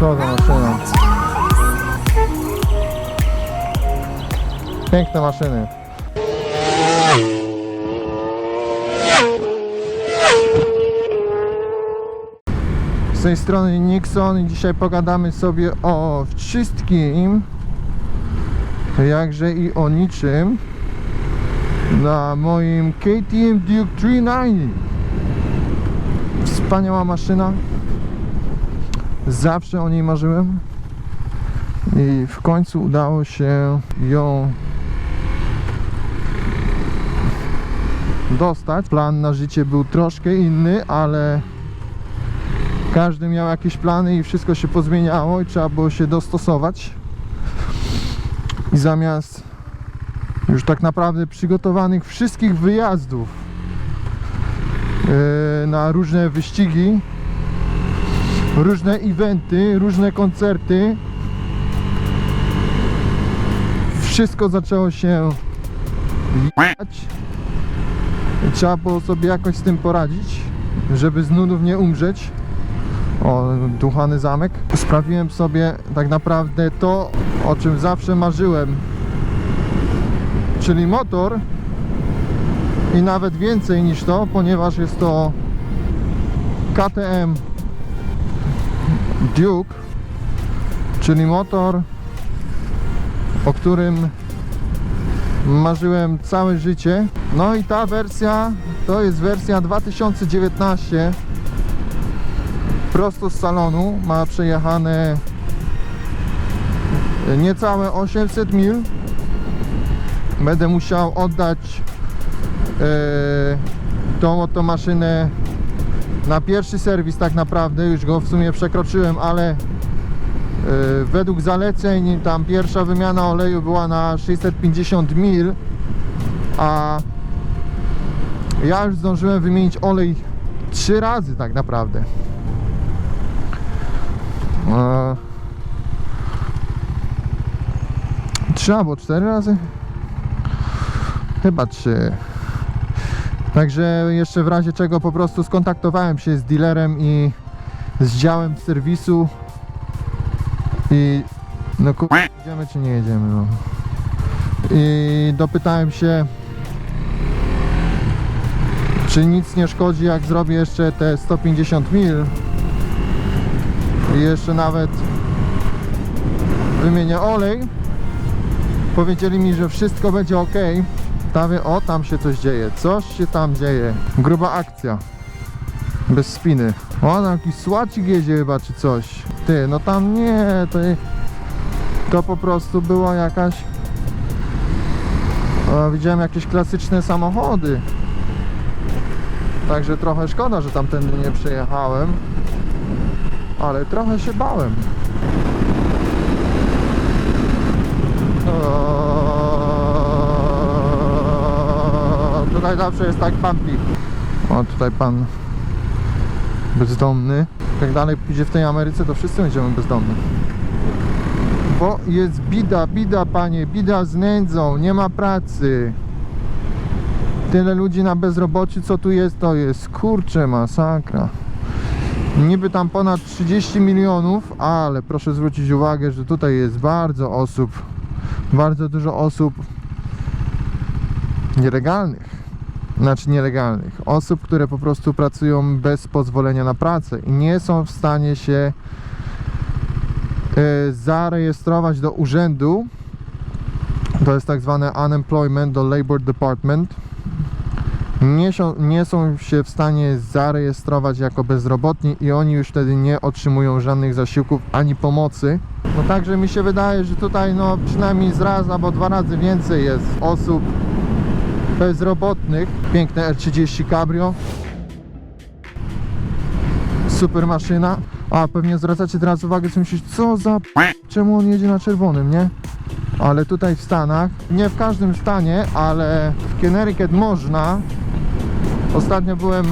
Co za maszyna. Piękne maszyny. Z tej strony Nixon i dzisiaj pogadamy sobie o wszystkim, jakże i o niczym na moim KTM Duke 390. Wspaniała maszyna. Zawsze o niej marzyłem i w końcu udało się ją dostać. Plan na życie był troszkę inny, ale każdy miał jakieś plany i wszystko się pozmieniało i trzeba było się dostosować. I zamiast już tak naprawdę przygotowanych wszystkich wyjazdów yy, na różne wyścigi, różne eventy, różne koncerty, wszystko zaczęło się. I trzeba było sobie jakoś z tym poradzić, żeby z nudów nie umrzeć. O, duchany zamek. Sprawiłem sobie tak naprawdę to, o czym zawsze marzyłem. Czyli motor i nawet więcej niż to, ponieważ jest to KTM Duke, czyli motor, o którym marzyłem całe życie. No i ta wersja to jest wersja 2019 prosto z salonu. Ma przejechane niecałe 800 mil. Będę musiał oddać e, tą oto maszynę na pierwszy serwis tak naprawdę. Już go w sumie przekroczyłem, ale e, według zaleceń tam pierwsza wymiana oleju była na 650 mil, a ja już zdążyłem wymienić olej trzy razy tak naprawdę. E, Trzy albo cztery razy? Chyba trzy. Także jeszcze w razie czego po prostu skontaktowałem się z dealerem i z działem serwisu. I no ku... jedziemy czy nie jedziemy no. I dopytałem się czy nic nie szkodzi jak zrobię jeszcze te 150 mil. I jeszcze nawet wymienię olej. Powiedzieli mi, że wszystko będzie ok Tawie, o tam się coś dzieje, coś się tam dzieje. Gruba akcja. Bez spiny. O tam jakiś słacik jedzie chyba czy coś. Ty, no tam nie to, to po prostu była jakaś o, widziałem jakieś klasyczne samochody. Także trochę szkoda, że tamtędy nie przejechałem. Ale trochę się bałem. Tutaj zawsze jest tak bumpy. O, tutaj pan bezdomny. Jak dalej pójdzie w tej Ameryce, to wszyscy będziemy bezdomni. Bo jest bida, bida panie, bida z nędzą, nie ma pracy. Tyle ludzi na bezrobociu, co tu jest, to jest kurcze masakra. Niby tam ponad 30 milionów, ale proszę zwrócić uwagę, że tutaj jest bardzo osób, bardzo dużo osób nielegalnych. Znaczy nielegalnych. Osób, które po prostu pracują bez pozwolenia na pracę i nie są w stanie się e, zarejestrować do urzędu. To jest tak zwane unemployment do Labor Department nie są, nie są się w stanie zarejestrować jako bezrobotni i oni już wtedy nie otrzymują żadnych zasiłków ani pomocy. No także mi się wydaje, że tutaj no przynajmniej z raz albo dwa razy więcej jest osób bezrobotnych. Piękne R30 Cabrio. Super maszyna. A pewnie zwracacie teraz uwagę, co myślisz, co za czemu on jedzie na czerwonym, nie? Ale tutaj w Stanach, nie w każdym stanie, ale w Connecticut można Ostatnio byłem e,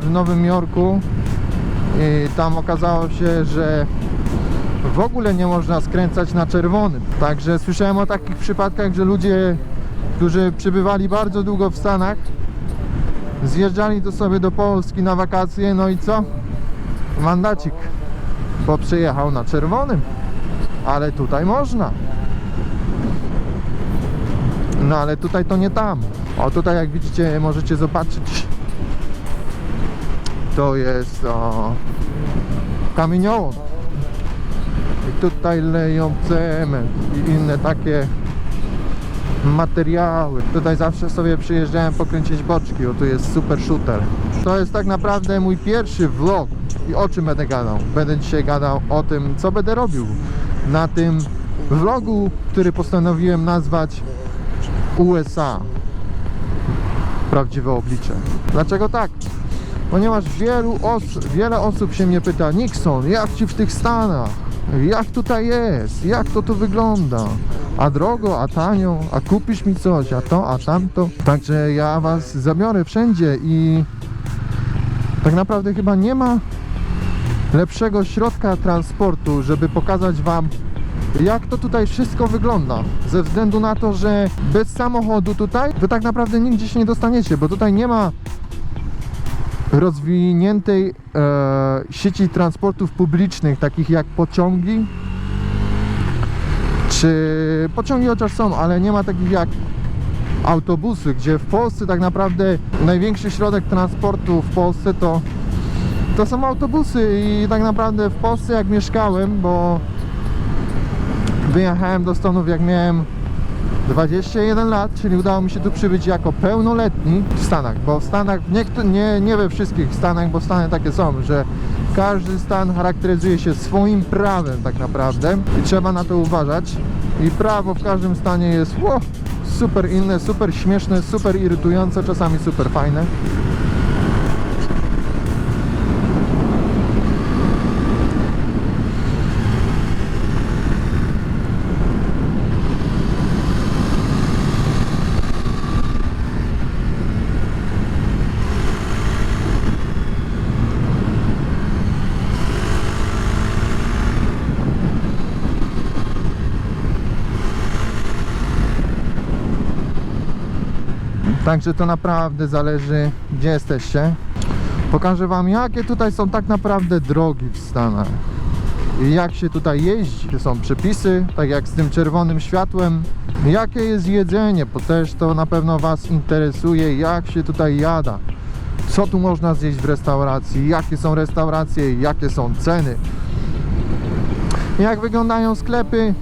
w Nowym Jorku i tam okazało się, że w ogóle nie można skręcać na czerwonym. Także słyszałem o takich przypadkach, że ludzie, którzy przybywali bardzo długo w Stanach, zjeżdżali tu sobie do Polski na wakacje, no i co? Mandacik. bo przejechał na czerwonym. Ale tutaj można. No ale tutaj to nie tam. O tutaj jak widzicie możecie zobaczyć to jest o, kamieniołom. I tutaj leją cement i inne takie materiały. Tutaj zawsze sobie przyjeżdżałem pokręcić boczki, bo tu jest super shooter. To jest tak naprawdę mój pierwszy vlog i o czym będę gadał. Będę dzisiaj gadał o tym, co będę robił na tym vlogu, który postanowiłem nazwać USA. Prawdziwe oblicze. Dlaczego tak? Ponieważ wielu os- wiele osób się mnie pyta Nixon, jak ci w tych Stanach? Jak tutaj jest? Jak to tu wygląda? A drogo, a tanio, a kupisz mi coś, a to, a tamto. Także ja was zabiorę wszędzie i tak naprawdę chyba nie ma lepszego środka transportu, żeby pokazać wam jak to tutaj wszystko wygląda. Ze względu na to, że bez samochodu tutaj wy tak naprawdę nigdzie się nie dostaniecie, bo tutaj nie ma rozwiniętej e, sieci transportów publicznych, takich jak pociągi, czy pociągi chociaż są, ale nie ma takich jak autobusy, gdzie w Polsce tak naprawdę największy środek transportu w Polsce to, to są autobusy. I tak naprawdę w Polsce jak mieszkałem, bo wyjechałem do Stanów jak miałem 21 lat, czyli udało mi się tu przybyć jako pełnoletni w Stanach, bo w Stanach, niektó- nie, nie we wszystkich Stanach, bo Stany takie są, że każdy stan charakteryzuje się swoim prawem tak naprawdę i trzeba na to uważać i prawo w każdym stanie jest wow, super inne, super śmieszne, super irytujące, czasami super fajne. Także to naprawdę zależy, gdzie jesteście. Pokażę Wam, jakie tutaj są tak naprawdę drogi w Stanach. I jak się tutaj jeździ. Są przepisy, tak jak z tym czerwonym światłem. Jakie jest jedzenie, bo też to na pewno Was interesuje, jak się tutaj jada. Co tu można zjeść w restauracji, jakie są restauracje, jakie są ceny. Jak wyglądają sklepy,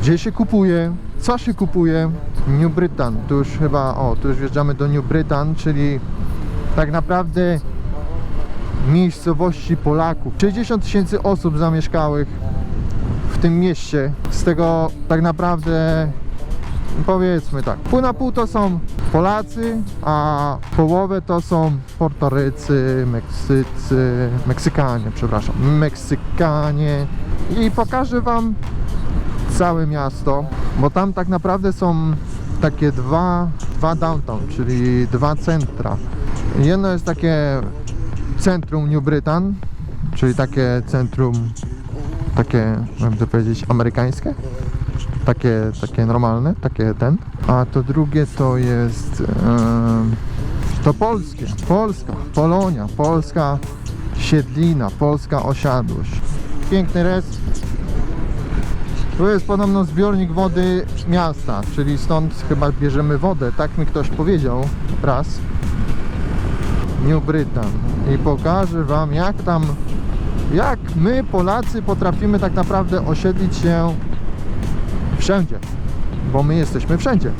gdzie się kupuje, co się kupuje. New Britain, tu już chyba, o, tu już wjeżdżamy do New Britain, czyli tak naprawdę miejscowości Polaków. 60 tysięcy osób zamieszkałych w tym mieście, z tego tak naprawdę powiedzmy tak, pół na pół to są Polacy, a połowę to są Portorycy, Meksycy, Meksykanie, przepraszam, Meksykanie i pokażę Wam całe miasto, bo tam tak naprawdę są takie dwa, dwa downtown, czyli dwa centra. Jedno jest takie centrum New Britain, czyli takie centrum, takie, jakby powiedzieć, amerykańskie, takie, takie normalne, takie ten, a to drugie to jest to polskie, Polska, Polonia, polska siedlina, polska osiadłość. Piękny res, tu jest podobno zbiornik wody miasta, czyli stąd chyba bierzemy wodę, tak mi ktoś powiedział raz. New Britain. I pokażę wam jak tam, jak my Polacy potrafimy tak naprawdę osiedlić się wszędzie. Bo my jesteśmy wszędzie.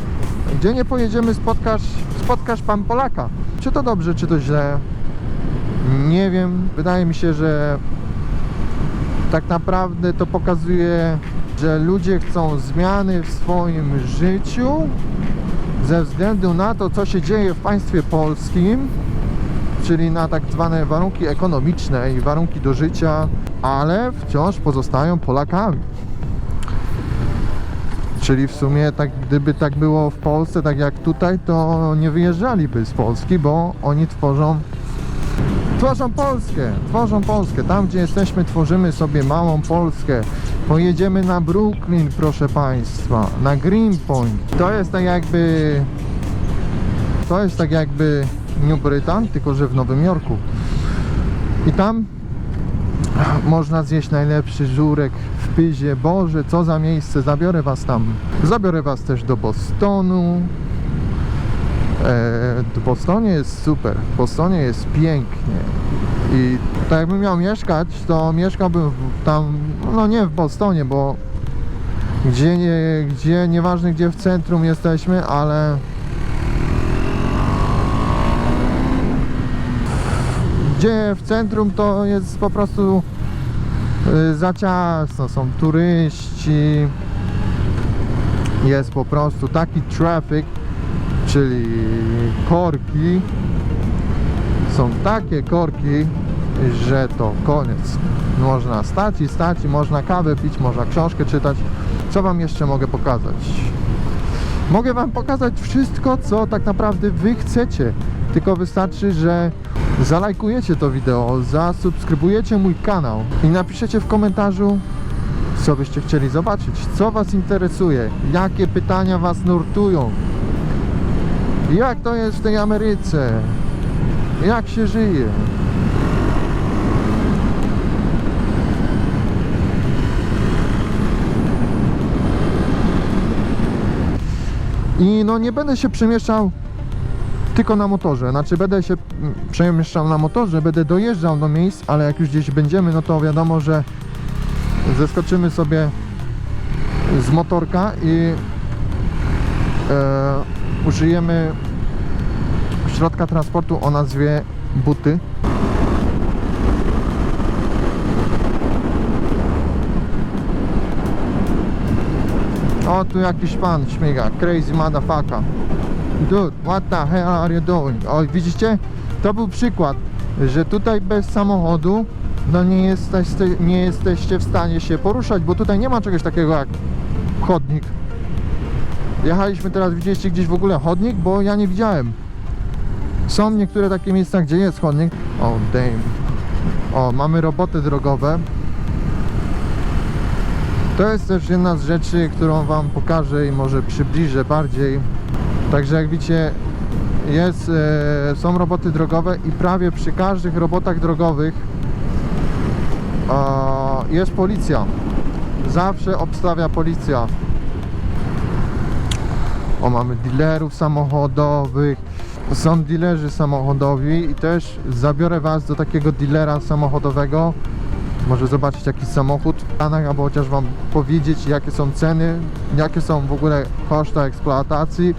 Gdzie nie pojedziemy spotkasz, spotkasz pan Polaka. Czy to dobrze, czy to źle? Nie wiem. Wydaje mi się, że tak naprawdę to pokazuje, że ludzie chcą zmiany w swoim życiu ze względu na to, co się dzieje w państwie polskim, czyli na tak zwane warunki ekonomiczne i warunki do życia, ale wciąż pozostają Polakami. Czyli w sumie, tak, gdyby tak było w Polsce, tak jak tutaj, to nie wyjeżdżaliby z Polski, bo oni tworzą Tworzą Polskę, tworzą Polskę. Tam, gdzie jesteśmy, tworzymy sobie małą Polskę. Pojedziemy na Brooklyn, proszę Państwa, na Greenpoint. To jest tak jakby... To jest tak jakby New Britain, tylko że w Nowym Jorku. I tam Można zjeść najlepszy żurek w Pyzie. Boże, co za miejsce, zabiorę was tam. Zabiorę was też do Bostonu. E, w Bostonie jest super, w Bostonie jest pięknie. I tak jakbym miał mieszkać, to mieszkałbym tam, no nie w Bostonie, bo gdzie, nie, gdzie nieważne gdzie w centrum jesteśmy, ale gdzie w centrum to jest po prostu y, za ciasno, są turyści, jest po prostu taki traffic, czyli korki, są takie korki, że to koniec. Można stać i stać i można kawę pić, można książkę czytać. Co Wam jeszcze mogę pokazać? Mogę Wam pokazać wszystko, co tak naprawdę Wy chcecie. Tylko wystarczy, że zalajkujecie to wideo, zasubskrybujecie mój kanał i napiszecie w komentarzu, co byście chcieli zobaczyć, co Was interesuje, jakie pytania Was nurtują, jak to jest w tej Ameryce, jak się żyje. I no nie będę się przemieszczał tylko na motorze. Znaczy będę się przemieszczał na motorze, będę dojeżdżał do miejsc, ale jak już gdzieś będziemy, no to wiadomo, że zeskoczymy sobie z motorka i e, użyjemy środka transportu o nazwie buty. O, tu jakiś pan śmiga. Crazy motherfucker. Dude, what the hell are you doing? O, widzicie? To był przykład, że tutaj bez samochodu no nie jesteście, nie jesteście w stanie się poruszać, bo tutaj nie ma czegoś takiego jak chodnik. Jechaliśmy teraz, widzieliście gdzieś w ogóle chodnik, bo ja nie widziałem. Są niektóre takie miejsca, gdzie jest chodnik. O, damn. O, mamy roboty drogowe. To jest też jedna z rzeczy, którą Wam pokażę i może przybliżę bardziej. Także jak widzicie, jest, e, są roboty drogowe i prawie przy każdych robotach drogowych e, jest policja. Zawsze obstawia policja. O, mamy dealerów samochodowych. Są dealerzy samochodowi i też zabiorę Was do takiego dealera samochodowego. Może zobaczyć jakiś samochód w Stanach, albo chociaż Wam powiedzieć jakie są ceny, jakie są w ogóle koszty eksploatacji,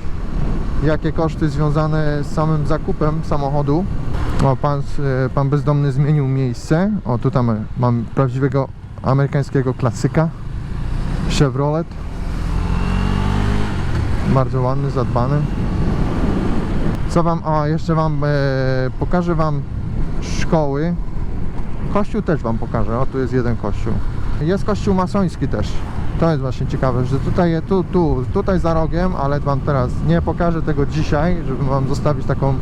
jakie koszty związane z samym zakupem samochodu. O, pan, e, pan bezdomny zmienił miejsce. O, tutaj mamy, mam prawdziwego amerykańskiego klasyka. Chevrolet. Bardzo ładny, zadbany. Co wam, a jeszcze wam e, pokażę wam szkoły. Kościół też wam pokażę. O, tu jest jeden kościół. Jest kościół masoński też. To jest właśnie ciekawe, że tutaj, tu, tu, tutaj za rogiem, ale wam teraz nie pokażę tego dzisiaj, żeby wam zostawić taką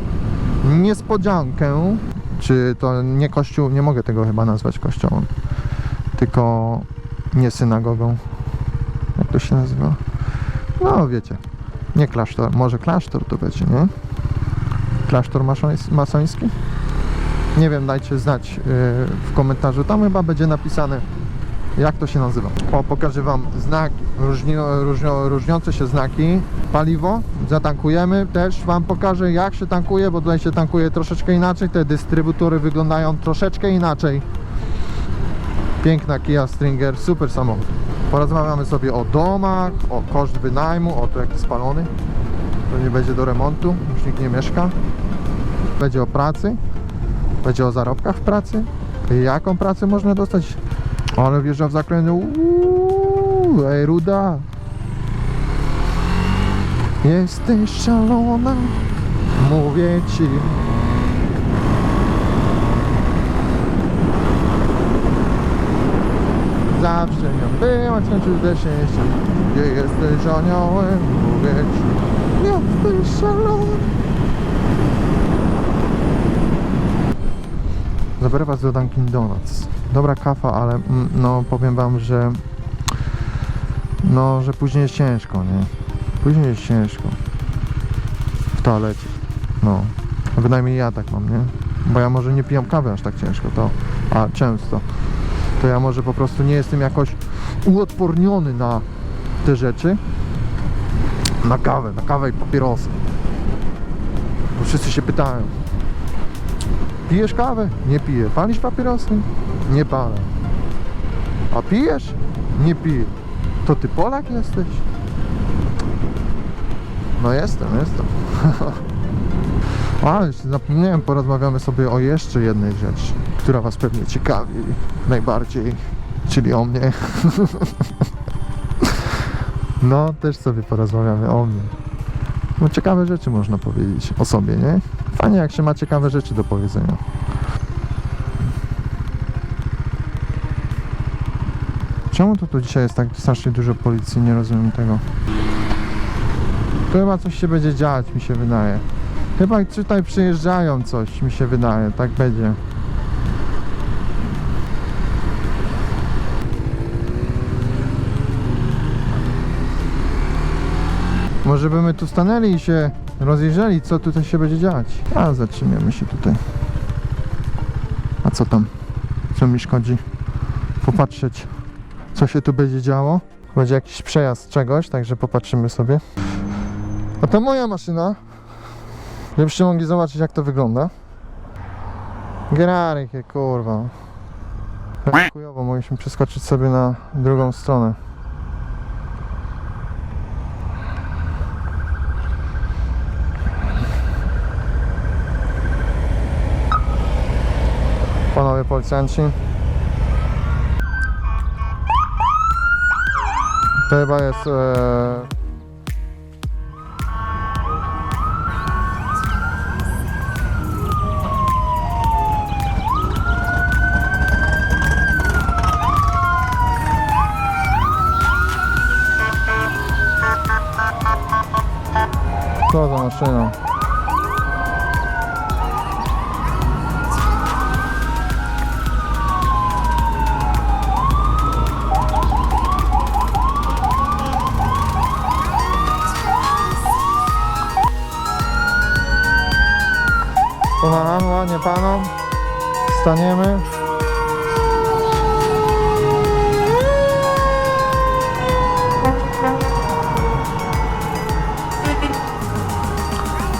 niespodziankę. Czy to nie kościół, nie mogę tego chyba nazwać kościołem, tylko nie synagogą. Jak to się nazywa? No wiecie, nie klasztor, może klasztor to będzie, nie? Klasztor masoński? Nie wiem, dajcie znać yy, w komentarzu. Tam chyba będzie napisane, jak to się nazywa. O, pokażę Wam znak, różni, różniące się znaki. Paliwo, zatankujemy. Też Wam pokażę, jak się tankuje, bo tutaj się tankuje troszeczkę inaczej. Te dystrybutory wyglądają troszeczkę inaczej. Piękna Kia Stringer, super samochód. Porozmawiamy sobie o domach, o koszt wynajmu, o to jaki spalony. To nie będzie do remontu, już nikt nie mieszka. Będzie o pracy, będzie o zarobkach w pracy. Jaką pracę można dostać? Ale wjeżdża w zakręt. Uuu, ej ruda. Jesteś szalona, mówię ci. Zawsze nią była, skończył jeszcze. Gdzie jesteś aniołem, mówię ci. Jesteś szalona. Zabiorę was do Dunkin Donuts. Dobra kawa, ale mm, no powiem wam, że no, że później jest ciężko, nie? Później jest ciężko. W toalecie. No. Bynajmniej ja tak mam, nie? Bo ja może nie pijam kawy aż tak ciężko, to... A często. to ja może po prostu nie jestem jakoś uodporniony na te rzeczy. Na kawę, na kawę i papierosy. Bo wszyscy się pytają. Pijesz kawę? Nie piję. Palisz papierosy? Nie palę. A pijesz? Nie piję. To ty Polak jesteś? No jestem, jestem. A, jeszcze zapomniałem, porozmawiamy sobie o jeszcze jednej rzeczy, która Was pewnie ciekawi najbardziej, czyli o mnie. No, też sobie porozmawiamy o mnie. No, ciekawe rzeczy można powiedzieć o sobie, nie? Fajnie, jak się ma ciekawe rzeczy do powiedzenia. Czemu to tu dzisiaj jest tak strasznie dużo policji? Nie rozumiem tego. Tu chyba coś się będzie dziać, mi się wydaje. Chyba tutaj przyjeżdżają coś, mi się wydaje, tak będzie. Może by my tu stanęli i się rozejrzeli, co tutaj się będzie dziać. A, zatrzymiemy się tutaj. A co tam? Co mi szkodzi? Popatrzeć, co się tu będzie działo. Będzie jakiś przejazd czegoś, także popatrzymy sobie. A to moja maszyna. Żebyście mogli zobaczyć jak to wygląda. Gerary, kurwa. Chujowo, mogliśmy przeskoczyć sobie na drugą stronę. Panowie policjanci. To chyba jest... E... Co za maszyna? Ładnie panom. Staniemy.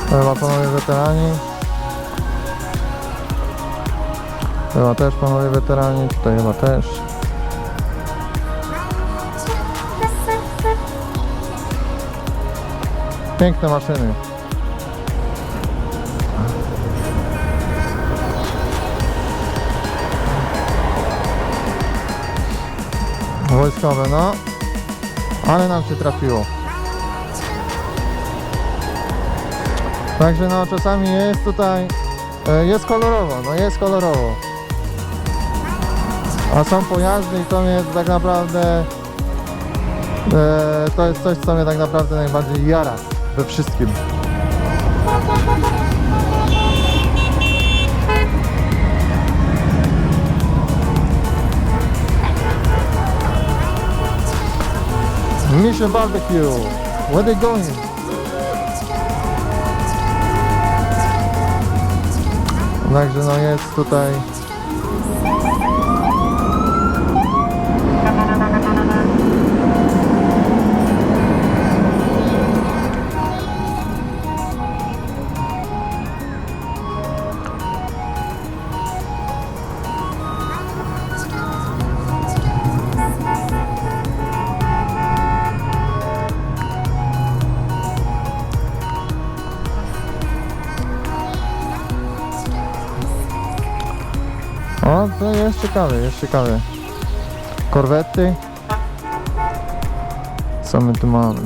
Chyba panowie weterani. Chyba też panowie weterani, tutaj chyba też. Piękne maszyny. Wojskowe, no. Ale nam się trafiło. Także no czasami jest tutaj, e, jest kolorowo, no jest kolorowo. A są pojazdy i to mnie tak naprawdę, e, to jest coś co mnie tak naprawdę najbardziej jara we wszystkim. Mission Barbecue, where they going? Także no jest tutaj O, to jest ciekawe, jest ciekawe. Korwety. Co my tu mamy?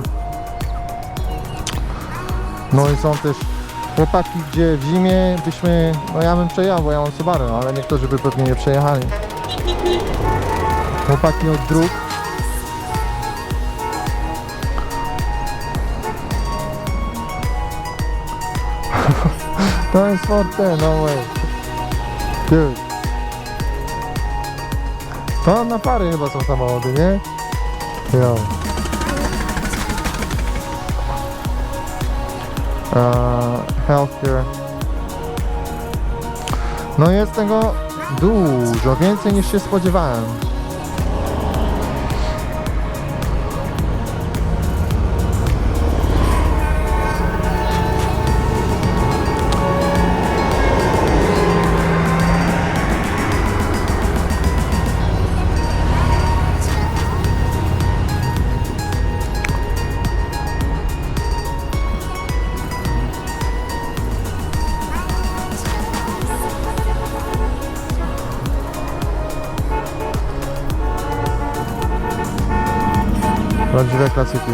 No i są też chłopaki, gdzie w zimie byśmy, no ja bym przejechał, bo ja mam Subaru, ale niektórzy by pewnie nie przejechali. Chłopaki od dróg. to jest Forte, no way. Dude. To na pary chyba są samochody, nie? Jo. Eee, healthcare. No jest tego dużo, więcej niż się spodziewałem. Prawdziwe klasyki.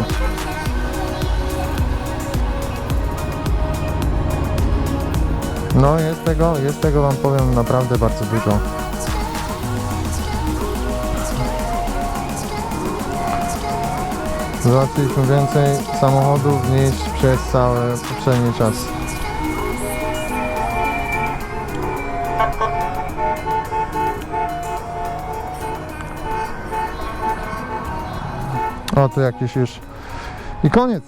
No jest tego, jest tego wam powiem naprawdę bardzo dużo. Załatwiliśmy więcej samochodów niż przez cały poprzedni czas. O, tu jakieś już... I koniec!